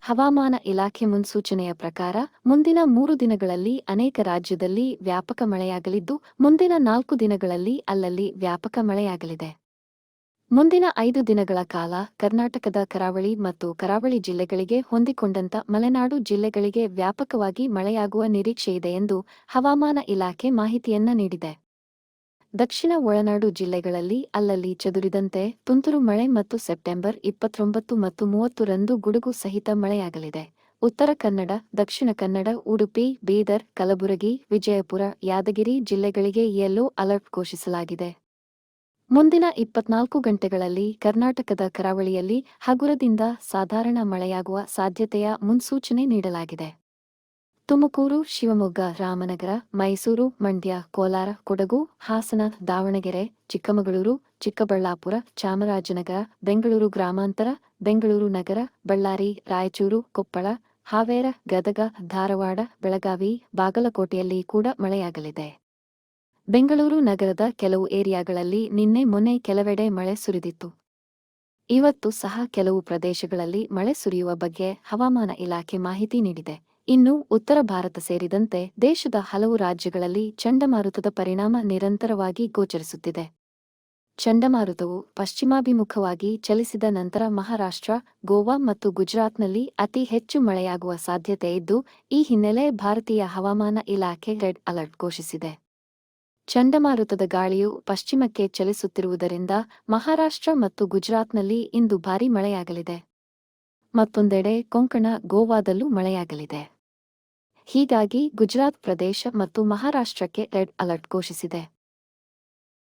ಹವಾಮಾನ ಇಲಾಖೆ ಮುನ್ಸೂಚನೆಯ ಪ್ರಕಾರ, ಮುಂದಿನ ಮೂರು ದಿನಗಳಲ್ಲಿ ಅನೇಕ ರಾಜ್ಯದಲ್ಲಿ ವ್ಯಾಪಕ ಮಳೆಯಾಗಲಿದ್ದು, ಮುಂದಿನ ನಾಲ್ಕು ದಿನಗಳಲ್ಲಿ ಅಲ್ಲಲ್ಲಿ ವ್ಯಾಪಕ ಮಳೆಯಾಗಲಿದೆ. ಮುಂದಿನ ಐದು ದಿನಗಳ ಕಾಲ ಕರ್ನಾಟಕದ ಕರಾವಳಿ ಮತ್ತು ಕರಾವಳಿ ಜಿಲ್ಲೆಗಳಿಗೆ ಹೊಂದಿಕೊಂಡಂತ ಮಲೆನಾಡು ಜಿಲ್ಲೆಗಳಿಗೆ ವ್ಯಾಪಕವಾಗಿ ಮಳೆಯಾಗುವ ನಿರೀಕ್ಷೆಯಿದೆ ಎಂದು ಹವಾಮಾನ ಇಲಾಖೆ ಮಾಹಿತಿಯನ್ನ ನೀಡಿದೆ. ದಕ್ಷಿಣ ಒಳನಾಡು ಜಿಲ್ಲೆಗಳಲ್ಲಿ ಅಲ್ಲಲ್ಲಿ ಚದುರಿದಂತೆ ತುಂತುರು ಮಳೆ ಮತ್ತು ಸೆಪ್ಟೆಂಬರ್ ಇಪ್ಪತ್ತೊಂಬತ್ತು ಮತ್ತು ಮೂವತ್ತು ರಂದು ಗುಡುಗು ಸಹಿತ ಮಳೆಯಾಗಲಿದೆ. ಉತ್ತರ ಕನ್ನಡ, ದಕ್ಷಿಣ ಕನ್ನಡ, ಉಡುಪಿ, ಬೀದರ್, ಕಲಬುರಗಿ, ವಿಜಯಪುರ, ಯಾದಗಿರಿ ಜಿಲ್ಲೆಗಳಿಗೆ ಯೆಲ್ಲೋ ಅಲರ್ಟ್ ಘೋಷಿಸಲಾಗಿದೆ. ಮುಂದಿನ ಇಪ್ಪತ್ನಾಲ್ಕು ಗಂಟೆಗಳಲ್ಲಿ ಕರ್ನಾಟಕದ ಕರಾವಳಿಯಲ್ಲಿ ಹಗುರದಿಂದ ಸಾಧಾರಣ ಮಳೆಯಾಗುವ ಸಾಧ್ಯತೆಯ ಮುನ್ಸೂಚನೆ ನೀಡಲಾಗಿದೆ. ತುಮಕೂರು, ಶಿವಮೊಗ್ಗ, ರಾಮನಗರ, ಮೈಸೂರು, ಮಂಡ್ಯ, ಕೋಲಾರ, ಕೊಡಗು ಹಾಸನ ದಾವಣಗೆರೆ, ಚಿಕ್ಕಮಗಳೂರು, ಚಿಕ್ಕಬಳ್ಳಾಪುರ, ಚಾಮರಾಜನಗರ, ಬೆಂಗಳೂರು ಗ್ರಾಮಾಂತರ, ಬೆಂಗಳೂರು ನಗರ, ಬಳ್ಳಾರಿ, ರಾಯಚೂರು, ಕೊಪ್ಪಳ, ಹಾವೇರ, ಗದಗ, ಧಾರವಾಡ, ಬೆಳಗಾವಿ, ಬಾಗಲಕೋಟೆಯಲ್ಲಿ ಕೂಡ ಮಳೆಯಾಗಲಿದೆ. ಬೆಂಗಳೂರು ನಗರದ ಕೆಲವು ಏರಿಯಾಗಳಲ್ಲಿ ನಿನ್ನೆ ಮೊನ್ನೆ ಕೆಲವೆಡೆ ಮಳೆ ಸುರಿದಿತ್ತು. ಇವತ್ತು ಸಹ ಕೆಲವು ಪ್ರದೇಶಗಳಲ್ಲಿ ಮಳೆ ಸುರಿಯುವ ಬಗ್ಗೆ ಹವಾಮಾನ ಇಲಾಖೆ ಮಾಹಿತಿ ನೀಡಿದೆ. ಇನ್ನು ಉತ್ತರ ಭಾರತ ಸೇರಿದಂತೆ ದೇಶದ ಹಲವು ರಾಜ್ಯಗಳಲ್ಲಿ ಚಂಡಮಾರುತದ ಪರಿಣಾಮ ನಿರಂತರವಾಗಿ ಗೋಚರಿಸುತ್ತಿದೆ. ಚಂಡಮಾರುತವು ಪಶ್ಚಿಮಾಭಿಮುಖವಾಗಿ ಚಲಿಸಿದ ನಂತರ ಮಹಾರಾಷ್ಟ್ರ, ಗೋವಾ ಮತ್ತು ಗುಜರಾತ್ನಲ್ಲಿ ಅತಿ ಹೆಚ್ಚು ಮಳೆಯಾಗುವ ಸಾಧ್ಯತೆ ಇದ್ದು, ಈ ಹಿನ್ನೆಲೆ ಭಾರತೀಯ ಹವಾಮಾನ ಇಲಾಖೆ ರೆಡ್ ಅಲರ್ಟ್ ಘೋಷಿಸಿದೆ. ಚಂಡಮಾರುತದ ಗಾಳಿಯು ಪಶ್ಚಿಮಕ್ಕೆ ಚಲಿಸುತ್ತಿರುವುದರಿಂದ ಮಹಾರಾಷ್ಟ್ರ ಮತ್ತು ಗುಜರಾತ್ನಲ್ಲಿ ಇಂದು ಭಾರೀ ಮಳೆಯಾಗಲಿದೆ. ಮತ್ತೊಂದೆಡೆ ಕೊಂಕಣ ಗೋವಾದಲ್ಲೂ ಮಳೆಯಾಗಲಿದೆ. ಹೀಗಾಗಿ ಗುಜರಾತ್ ಪ್ರದೇಶ ಮತ್ತು ಮಹಾರಾಷ್ಟ್ರಕ್ಕೆ ರೆಡ್ ಅಲರ್ಟ್ ಘೋಷಿಸಿದೆ.